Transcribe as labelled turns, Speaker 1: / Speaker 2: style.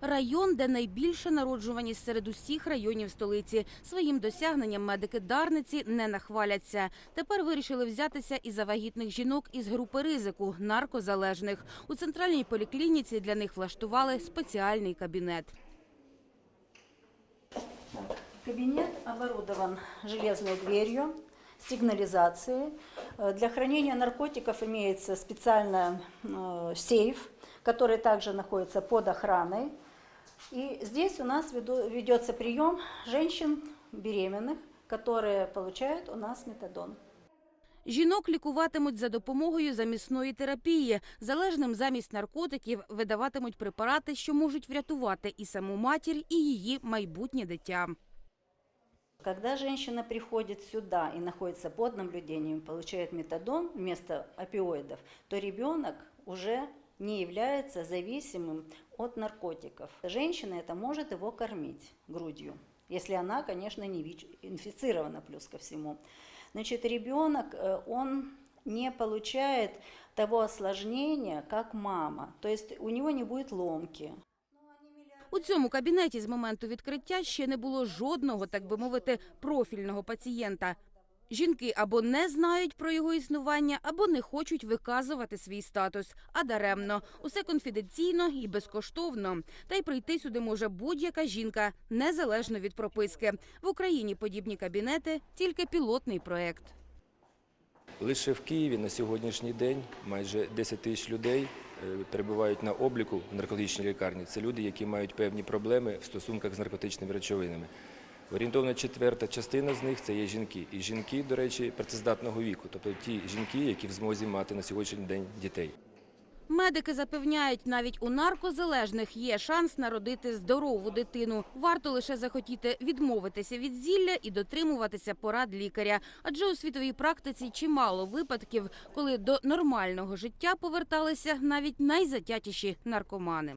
Speaker 1: Район, де найбільша народжуваність серед усіх районів столиці. Своїм досягненням медики Дарниці не нахваляться. Тепер вирішили взятися і за вагітних жінок із групи ризику – наркозалежних. У центральній поліклініці для них влаштували спеціальний кабінет.
Speaker 2: Кабинет оборудован железной дверью, сигнализацией. Э, Для хранения наркотиков имеется специальный э, сейф, который также находится под охраной. И здесь у нас ведется прием женщин беременных, которые получают у нас метадон.
Speaker 1: Жінок лікуватимуть за допомогою замісної терапії. Залежним замість наркотиків видаватимуть препарати, що можуть врятувати і саму матір, і її майбутнє дитя.
Speaker 2: Когда женщина приходит сюда и находится под наблюдением, получает метадон вместо опиоидов, то ребенок уже не является зависимым от наркотиков. Женщина это может его кормить грудью, если она, конечно, не ВИЧ инфицирована плюс ко всему. Значит, ребенок, э, он не получает того осложнения, как мама. То есть у него не будет ломки.
Speaker 1: У цьому кабінеті з моменту відкриття ще не було жодного, так би мовити, профільного пацієнта. Жінки або не знають про його існування, або не хочуть виказувати свій статус. А даремно усе конфіденційно і безкоштовно. Та й прийти сюди може будь-яка жінка, незалежно від прописки. В Україні подібні кабінети тільки пілотний проект.
Speaker 3: Лише в Києві на сьогоднішній день майже 10 тисяч людей е, перебувають на обліку в наркотичній лікарні. Це люди, які мають певні проблеми в стосунках з наркотичними речовинами. Орієнтовно четверта частина з них це є жінки. І жінки, до речі, працездатного віку, тобто ті жінки, які в змозі мати на сьогоднішній день дітей.
Speaker 1: Медики запевняють, навіть у наркозалежних є шанс народити здорову дитину. Варто лише захотіти відмовитися від зілля і дотримуватися порад лікаря. Адже у світовій практиці чимало випадків, коли до нормального життя поверталися навіть найзатятіші наркомани.